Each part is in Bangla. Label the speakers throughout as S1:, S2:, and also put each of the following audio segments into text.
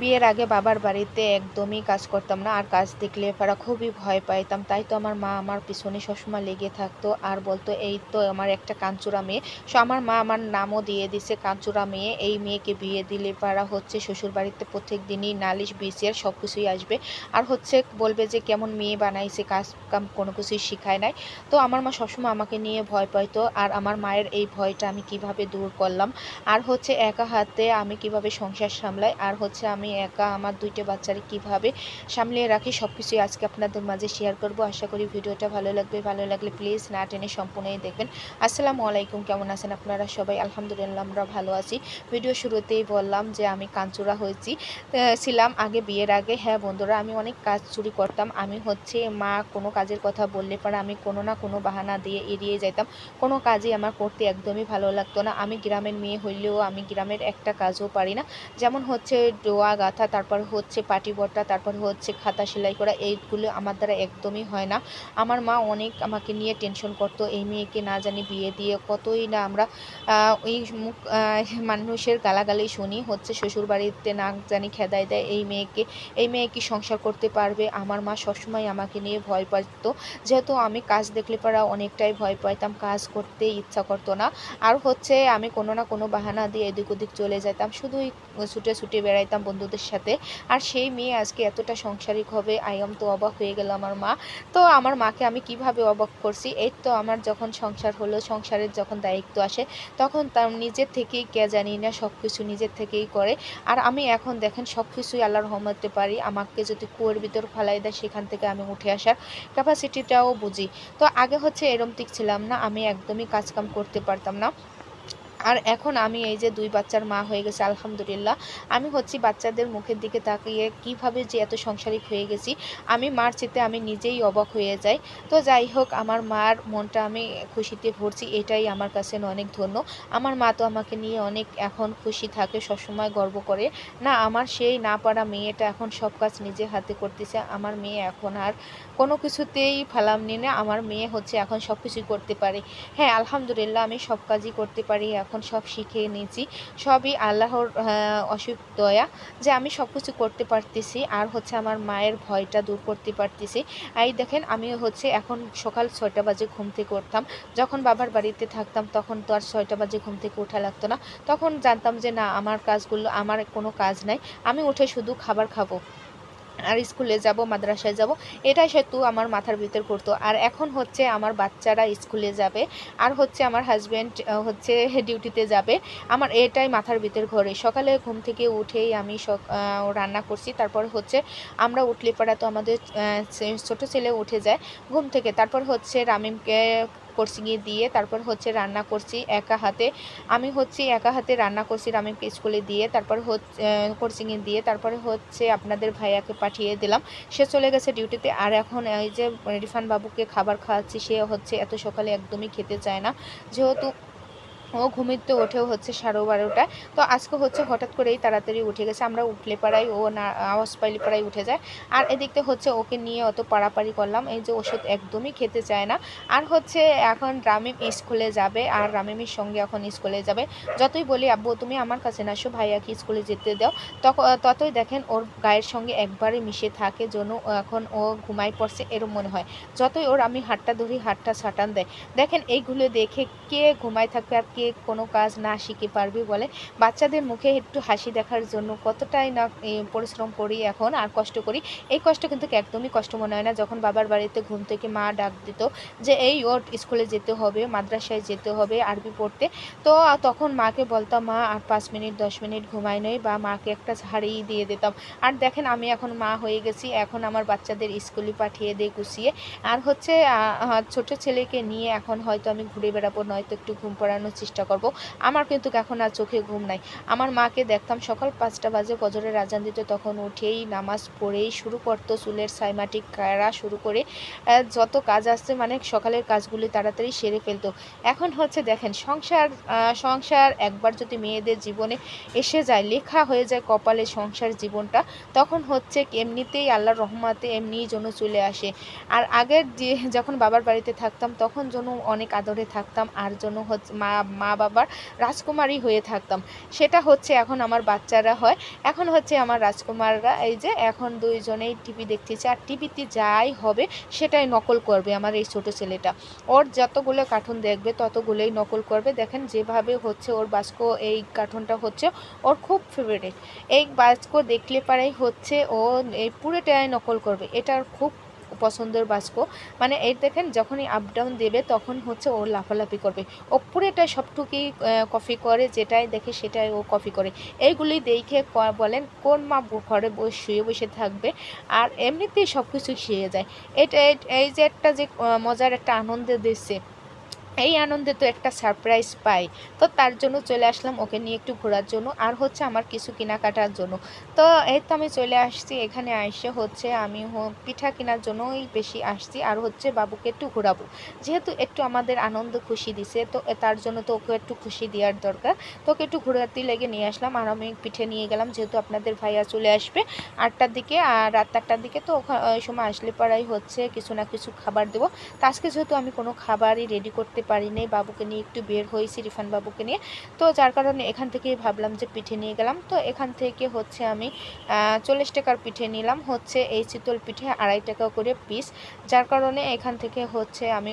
S1: বিয়ের আগে বাবার বাড়িতে একদমই কাজ করতাম না, আর কাজ দেখলে পারা খুবই ভয় পাইতাম। তাই তো আমার মা আমার পিছনে সবসময় লেগে থাকতো, আর বলতো, এই তো আমার একটা কাঞ্চুরা মেয়ে। সো আমার মা আমার নামও দিয়ে দিছে, কাঞ্চুরা মেয়ে, এই মেয়েকে বিয়ে দিলে পারা হচ্ছে শ্বশুর বাড়িতে প্রত্যেক দিনই নালিশ বিসের সব কিছুই আসবে। আর হচ্ছে বলবে যে, কেমন মেয়ে বানাইছে, কাজ কাম কোনো কিছুই শিখায় নাই। তো আমার মা সবসময় আমাকে নিয়ে ভয় পাইতো, আর আমার মায়ের এই ভয়টা আমি কীভাবে দূর করলাম। আর হচ্ছে একা হাতে আমি কীভাবে সংসার সামলাই, আর হচ্ছে আমি একা, আমার দুইটা বাচ্চারে কীভাবে সামলিয়ে রাখি সব কিছুই আজকে আপনাদের মাঝে শেয়ার করব। আশা করি ভিডিওটা ভালো লাগবে। ভালো লাগলে প্লিজ না টেনে সম্পূর্ণই দেখবেন। আসসালামু আলাইকুম, কেমন আছেন আপনারা সবাই? আলহামদুলিল্লাহ আমরা ভালো আছি। ভিডিও শুরুতেই বললাম যে আমি কাঞ্চুরা হয়েছি। ছিলাম আগে বিয়ের আগে। হ্যাঁ বন্ধুরা, আমি অনেক কাজ চুরি করতাম। আমি হচ্ছে মা কোনো কাজের কথা বললে পরে আমি কোনো না কোনো বাহানা দিয়ে এড়িয়ে যাইতাম। কোনো কাজই আমার করতে একদমই ভালো লাগতো না। আমি গ্রামের মেয়ে হইলেও আমি গ্রামের একটা কাজও পারি না। যেমন হচ্ছে ডোয়া গাঁথা, তারপর হচ্ছে পাটি বটা তারপর হচ্ছে খাতা সেলাই করা, এইগুলো আমার দ্বারা একদমই হয় না। আমার মা অনেক আমাকে নিয়ে টেনশন করতো, এই মেয়েকে না জানি বিয়ে দিয়ে কতই না আমরা ওই মুখ মানুষের গালাগালি শুনি, হচ্ছে শ্বশুর বাড়িতে না জানি খেদাই দেয় এই মেয়েকে, এই মেয়ে কি সংসার করতে পারবে? আমার মা সবসময় আমাকে নিয়ে ভয় পাইতো। যেহেতু আমি কাজ দেখলে পারা অনেকটাই ভয় পাইতাম, কাজ করতে ইচ্ছা করতো না। আর হচ্ছে আমি কোনো না কোনো বাহানা দিয়ে এদিক ওদিক চলে যেতাম শুধুই ছুটে ছুটে বেড়াইতাম বন্ধুদের সাথে। আর সেই মেয়ে আজকে এতটা সংসারিক হবে আইয়াম তো অবাক হয়ে গেল আমার মা। তো আমার মাকে আমি কীভাবে অবাক করছি? এই তো আমার যখন সংসার হলো, সংসারের যখন দায়িত্ব আসে, তখন তার নিজের থেকেই কে জানি না সব কিছু নিজের থেকেই করে। আর আমি এখন দেখেন সব কিছুই আল্লাহ রহমতে পারি। আমাকে যদি কুয়োর ভিতর ফালাই দেয়, সেখান থেকে আমি উঠে আসার ক্যাপাসিটিটাও বুঝি। তো আগে হচ্ছে এরম দিক ছিলাম না, আমি একদমই কাজকাম করতে পারতাম না। আর এখন আমি এই যে দুই বাচ্চার মা হয়ে গেছে, আলহামদুলিল্লাহ। আমি হচ্ছি বাচ্চাদের মুখের দিকে তাকিয়ে কীভাবে যে এত সংসারিক হয়ে গেছি, আমি মার চেতে আমি নিজেই অবাক হয়ে যাই। তো যাই হোক, আমার মার মনটা আমি খুশিতে ভরছি, এটাই আমার কাছে অনেক ধন্য। আমার মা তো আমাকে নিয়ে অনেক এখন খুশি থাকে, সবসময় গর্ব করে। না, আমার সেই না পারা মেয়েটা এখন সব কাজ নিজে হাতে করতেছে, আমার মেয়ে এখন আর কোনো কিছুতেই ফালাম নি না আমার মেয়ে হচ্ছে এখন সব কিছুই করতে পারে। হ্যাঁ আলহামদুলিল্লাহ আমি সব কাজই করতে পারি এখন সব শিখে নিয়েছি সবই আল্লাহর অসুখ দয়া যে আমি সব কিছু করতে পারতেছি আর হচ্ছে আমার মায়ের ভয়টা দূর করতে পারতেছি। এই দেখেন আমি হচ্ছে এখন সকাল ছয়টা বাজে ঘুম থেকে উঠতাম। যখন বাবার বাড়িতে থাকতাম তখন তো আর ছয়টা বাজে ঘুম থেকে ওঠা লাগতো না। তখন জানতাম যে না, আমার কাজগুলো, আমার কোনো কাজ নাই। আমি উঠে শুধু খাবার খাব। আর স্কুলে যাব, মাদ্রাসায় যাব, এটাই সেতু আমার মাথার ভিতর করতো আর এখন হচ্ছে আমার বাচ্চারা স্কুলে যাবে, আর হচ্ছে আমার হাজব্যান্ড হচ্ছে ডিউটিতে যাবে, আমার এটাই মাথার ভিতর ঘরে। সকালে ঘুম থেকে উঠেই আমি রান্না করছি, তারপর হচ্ছে আমরা উঠলে পাড়া তো আমাদের ছোট ছেলে উঠে যায় ঘুম থেকে। তারপর হচ্ছে রামিমকে কোচিংয়ে দিয়ে তারপর হচ্ছে রান্না করছি একা হাতে। আমি হচ্ছে একা হাতে রান্না করছি রামিমকে স্কুলে দিয়ে, তারপর হচ্ছে কোচিংয়ে দিয়ে, তারপরে হচ্ছে আপনাদের ভাইয়াকে পাঠিয়ে দিলাম। সে চলে গেছে ডিউটিতে আর এখন এই যে রিফান বাবুকে খাবার খাওয়াচ্ছি, সে হচ্ছে এত সকালে একদমই খেতে চায় না। যেহেতু ও ঘুমিতে ওঠেও হচ্ছে সাড়ে বারোটায়। তো আজকে হচ্ছে হঠাৎ করেই তাড়াতাড়ি উঠে গেছে। আমরা উঠলে পাড়াই ও না, আওয়াজ পাইলে পাড়াই উঠে যায়। আর এদিকতে হচ্ছে ওকে নিয়ে অত পাড়াপাড়ি করলাম। এই যে ওষুধ একদমই খেতে চায় না। আর হচ্ছে এখন রামিম স্কুলে যাবে আর রামিমের সঙ্গে এখন স্কুলে যাবে। যতই বলি, আব্বু, তুমি আমার কাছে না আসো ভাইয়াকে স্কুলে যেতে দাও। ততই দেখেন ওর গায়ের সঙ্গে একবারে মিশে থাকে জন্য এখন ও ঘুমাই পড়ছে এরম মনে হয়। যতই ওর আমি হাতটা ধরি, হাতটা ছাটান দেয়। দেখেন এইগুলো দেখে কে ঘুমায় থাকবে আর কে কোনো কাজ না শিখে পারবি বলে বাচ্চাদের মুখে একটু হাসি দেখার জন্য কতটাই না পরিশ্রম করি এখন আর কষ্ট করি, এই কষ্ট কিন্তু একদমই কষ্ট মনে হয় না। যখন বাবার বাড়িতে ঘুম থেকে মা ডাক দিত যে, এই ওর স্কুলে যেতে হবে, মাদ্রাসায় যেতে হবে, আরবি পড়তে। তো তখন মাকে বলতাম, মা, আর পাঁচ মিনিট, দশ মিনিট ঘুমাই নই বা মাকে একটা ঝাড়িয়ে দিয়ে দিতাম। আর দেখেন আমি এখন মা হয়ে গেছি, এখন আমার বাচ্চাদের স্কুলে পাঠিয়ে দিয়ে গুছিয়ে। আর হচ্ছে ছোট ছেলেকে নিয়ে এখন হয়তো আমি ঘুরে বেড়াবো, নয়তো একটু ঘুম পাড়ানোর করব। আমার কিন্তু এখন আর চোখে ঘুম নাই। আমার মাকে দেখতাম সকাল পাঁচটা বাজে ফজরের আজান দিতে, তখন উঠেই নামাজ পড়েই শুরু করতো চুলের সাইমাটিক কারা শুরু করে যত কাজ আসছে মানে সকালের কাজগুলি তাড়াতাড়ি সেরে ফেলতো। এখন হচ্ছে দেখেন, সংসার সংসার একবার যদি মেয়েদের জীবনে এসে যায়, লেখা হয়ে যায় কপালে সংসার জীবনটা, তখন হচ্ছে এমনিতেই আল্লাহর রহমাতে এমনিই যেন চলে আসে। আর আগের যে, যখন বাবার বাড়িতে থাকতাম, তখন যেন অনেক আদরে থাকতাম, আর যেন হচ্ছে মা মা বাবার রাজকুমারী হয়ে থাকতাম। সেটা হচ্ছে এখন আমার বাচ্চারা হয়। এখন হচ্ছে আমার রাজকুমাররা এই যে এখন দুইজনেই টিভি দেখতেছে। আর টিভিতে যাই হবে সেটাই নকল করবে আমার এই ছোট ছেলেটা। ওর যতগুলো কার্টুন দেখবে ততগুলোই নকল করবে। দেখেন যেভাবে হচ্ছে ওর বাস্ক এই কার্টুনটা হচ্ছে ওর খুব ফেভারিট এই বাস্ক দেখলে পারাই হচ্ছে ও এই পুরোটাই নকল করবে। এটার খুব পছন্দের বাস্ক। মানে এই দেখেন, যখনই আপ ডাউন দেবে, তখন হচ্ছে ও লাফালাফি করবে। ও পুরোটা সবটুকুই কফি করে, যেটাই দেখে সেটাই ও কফি করে। এইগুলি দেখে বলেন, কোন মা ঘরে বসে, শুয়ে বসে থাকবে, আর এমনিতেই সব কিছু শিয়ে যায়। এটা, এই যে একটা যে মজার একটা আনন্দ দিচ্ছে এই আনন্দে তো একটা সারপ্রাইজ পাই। তো তার জন্য চলে আসলাম ওকে নিয়ে একটু ঘোরার জন্য। আর হচ্ছে আমার কিছু কেনাকাটার জন্য। তো এই তো আমি চলে আসছি। এখানে এসে হচ্ছে আমি পিঠা কেনার জন্যই বেশি আসছি। আর হচ্ছে বাবুকে একটু ঘোরাবো। যেহেতু একটু আমাদের আনন্দ খুশি দিছে, তো তার জন্য তো ওকে একটু খুশি দেওয়ার দরকার। তো ওকে একটু ঘোরাতে লেগে নিয়ে আসলাম। আর আমি পিঠে নিয়ে গেলাম। যেহেতু আপনাদের ভাইয়া চলে আসবে আটটার দিকে। আর রাত আটটার দিকে তো ওই সময় আসলে পড়াই হচ্ছে। কিছু না কিছু খাবার দেবো। তো আজকে যেহেতু আমি কোনো খাবারই রেডি করতে পারিনি বাবুকে নিয়ে একটু বের হয়েছি রিফান বাবুকে নিয়ে। তো যার কারণে এখান থেকে ভাবলাম যে পিঠে নিয়ে গেলাম। তো এখান থেকে হচ্ছে আমি চল্লিশ টাকার পিঠে নিলাম, হচ্ছে এই চিতল পিঠে আড়াই টাকা করে পিস যার কারণে এখান থেকে হচ্ছে আমি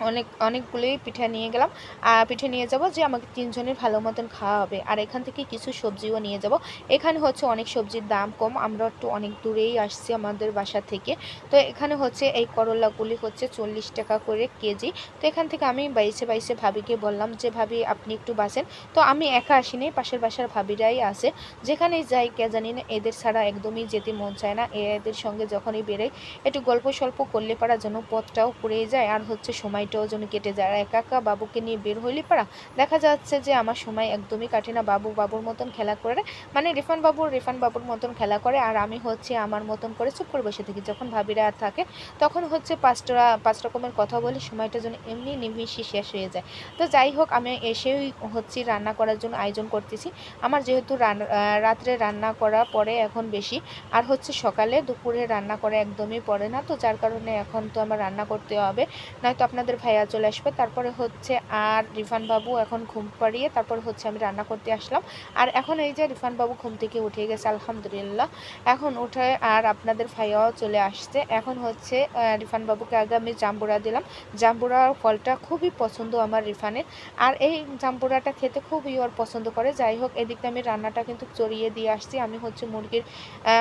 S1: অনেক, অনেকগুলোই পিঠা নিয়ে গেলাম। আর পিঠে নিয়ে যাব যে আমাকে তিনজনের ভালো মতন খাওয়া হবে আর এখান থেকে কিছু সবজিও নিয়ে যাব। এখানে হচ্ছে অনেক সবজির দাম কম। আমরা একটু অনেক দূরেই আসছি আমাদের বাসা থেকে। তো এখানে হচ্ছে এই করলাগুলি হচ্ছে চল্লিশ টাকা করে কেজি। তো এখান থেকে আমি বাইসে বাইসে ভাবিকে বললাম যে, ভাবি, আপনি একটু বাসেন। তো আমি একা আসিনি, পাশের বাসার ভাবিরাই আছে। যেখানেই যাই, কে জানি না, এদের ছাড়া একদমই যেতে মন চায় না। এদের সঙ্গে যখনই বেরোই, একটু গল্প স্বল্প করলে পারা যেন পথটাও পুড়ে যায়। আর হচ্ছে সময়টাও যেন কেটে যায়। আর একা একা বাবুকে নিয়ে বের হইলে পারা দেখা যাচ্ছে যে আমার সময় একদমই কাটে না। বাবু বাবুর মতন খেলা করে মানে রিফান বাবু রিফান বাবুর মতন খেলা করে আর আমি হচ্ছে আমার মতন করে চুপ করে বসে থাকি। যখন ভাবিরা আর থাকে তখন হচ্ছে পাঁচটা, পাঁচ রকমের কথা বলে সময়টা যেন এমনি নিমিশে শেষ হয়ে যায়। তো যাই হোক, আমি এসেই হচ্ছে রান্না করার জন্য আয়োজন করতেছি। আমার যেহেতু রাত্রে রান্না করা পরে এখন বেশি। আর হচ্ছে সকালে দুপুরে রান্না করা একদমই পড়ে না। তো যার কারণে এখন তো আমার রান্না করতে হবে। নয়তো আপনাদের ভাইয়া চলে আসবে। তারপরে হচ্ছে আর রিফান বাবু এখন ঘুম পাড়িয়ে তারপর হচ্ছে আমি রান্না করতে আসলাম। আর এখন এই যে রিফান বাবু ঘুম থেকে উঠে গেছে, আলহামদুলিল্লাহ। এখন উঠে আর আপনাদের ভাইয়াও চলে আসছে। এখন হচ্ছে রিফান বাবুকে আগে আমি জাম্বুরা দিলাম। জাম্বুরার ফলটা খুবই পছন্দ আমার রিফানের। আর এই জাম্বুরাটা খেতে খুবই ওর পছন্দ করে। যাই হোক, এদিকে আমি রান্নাটা কিন্তু চড়িয়ে দিয়ে আসছি। আমি হচ্ছে মুরগির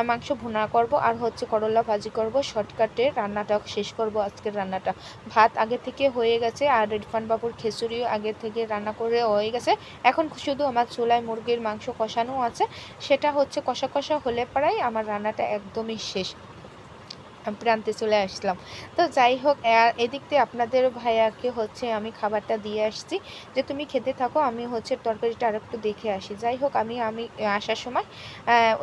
S1: মাংস ভুনা করব আর হচ্ছে করলা ভাজি করব। শর্টকাটে রান্নাটা শেষ করব আজকের রান্নাটা। ভাত আগে থেকে হয়ে গেছে আর ইরফান বাবুর খিচুড়িও আগে থেকে রান্না করে হয়ে গেছে। এখন শুধু আমার চুলায় মুরগির মাংস কষানো আছে। সেটা হচ্ছে কষা কষা হলে প্রায় আমার রান্নাটা একদমই শেষ। প্রান্তে চলে আসলাম। তো যাই হোক এদিক দিয়ে আপনাদের ভাইয়াকে হচ্ছে আমি খাবারটা দিয়ে আসছি। যে তুমি খেতে থাকো, আমি হচ্ছে তরকারিটা আর একটু দেখে আসি। যাই হোক, আমি আমি আসার সময়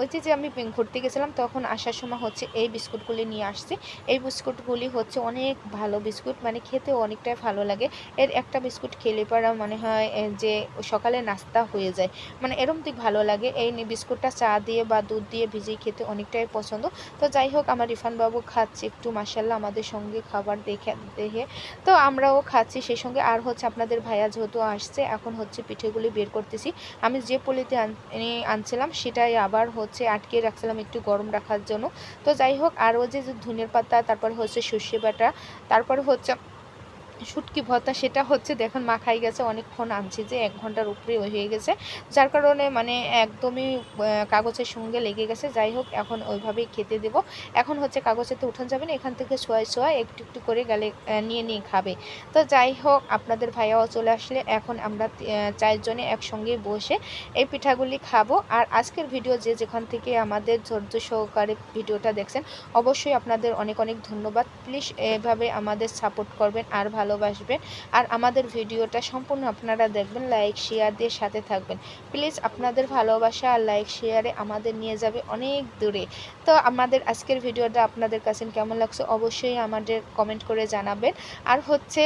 S1: ওই যে যে আমি ঘুরতে গেছিলাম, তখন আসার সময় হচ্ছে এই বিস্কুটগুলি নিয়ে আসছি। এই বিস্কুটগুলি হচ্ছে অনেক ভালো বিস্কুট মানে খেতে অনেকটাই ভালো লাগে। এর একটা বিস্কুট খেলে পরা মনে হয় যে সকালে নাস্তা হয়ে যায়। মানে এরম দিক ভালো লাগে। এই বিস্কুটটা চা দিয়ে বা দুধ দিয়ে ভিজিয়ে খেতে অনেকটাই পছন্দ। তো যাই হোক, আমার রিফান বাবু খাচ্ছে, একটু মাসাল্লাহ আমাদের সঙ্গে খাবার দেখে দেখে। তো আমরাও খাচ্ছি সেই সঙ্গে। আর হচ্ছে আপনাদের ভাইয়া যেহেতু আসছে, এখন হচ্ছে পিঠেগুলি বের করতেছি। আমি যে পলিতে আন- আনছিলাম, সেটাই আবার হচ্ছে আটকে রাখছিলাম একটু গরম রাখার জন্য। তো যাই হোক, আর ও যে ধনের পাতা, তারপর হচ্ছে সর্ষে বাটা, তারপর হচ্ছে শুটকি ভর্তা, সেটা হচ্ছে দেখুন মাখাই গেছে, অনেকক্ষণ আনছি যে এক ঘণ্টার উপরে হয়ে গেছে। যার কারণে মানে একদমই কাগজের সঙ্গে লেগে গেছে। যাই হোক, এখন ওইভাবেই খেতে দেব। এখন হচ্ছে কাগজেতে উঠান যাবে না, এখান থেকে সোয়াই সোয়াই একটু একটু করে গেলে নিয়ে নিয়ে খাবে। তো যাই হোক, আপনাদের ভাইয়াও চলে আসলে, এখন আমরা চারজনে একসঙ্গে বসে এই পিঠাগুলি খাব। আর আজকের ভিডিও যে যেখান থেকে আমাদের ধৈর্য সহকারে ভিডিওটা দেখছেন, অবশ্যই আপনাদের অনেক অনেক ধন্যবাদ। প্লিজ এভাবে আমাদের সাপোর্ট করবেন। আর ভালোবাসবেন। আর আমাদের ভিডিওটা সম্পূর্ণ আপনারা দেখবেন লাইক শেয়ার দিয়ে সাথে থাকবেন। প্লিজ আপনাদের ভালোবাসা আর লাইক শেয়ারে আমাদের নিয়ে যাবে অনেক দূরে। তো আমাদের আজকের ভিডিওটা আপনাদের কাছে কেমন লাগছে অবশ্যই আমাদের কমেন্ট করে জানাবেন। আর হচ্ছে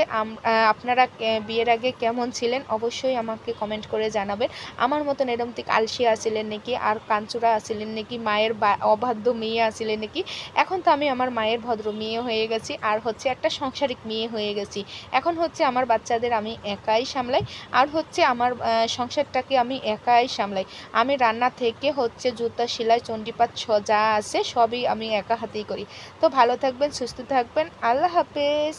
S1: আপনারা বিয়ের আগে কেমন ছিলেন অবশ্যই আমাকে কমেন্ট করে জানাবেন। আমার মতন এরম থেকে আলসি আছিলেন নাকি? আর কাঞ্চুরা আছিলেন নাকি? মায়ের অবাধ্য মেয়ে আছিলেন নাকি? এখন তো আমি আমার মায়ের ভদ্র মেয়ে হয়ে গেছি। আর হচ্ছে একটা সাংসারিক মেয়ে হয়ে গেছি। এখন হচ্ছে আমার বাচ্চাদের আমি একাই সামলাই, আর হচ্ছে আমার সংসারটাকে আমি একাই সামলাই। আমি রান্না থেকে হচ্ছে জুতা, সেলাই চণ্ডীপাত যা আছে সবই আমি একা হাতেই করি। তো ভালো থাকবেন, সুস্থ থাকবেন, আল্লাহ হাফেজ।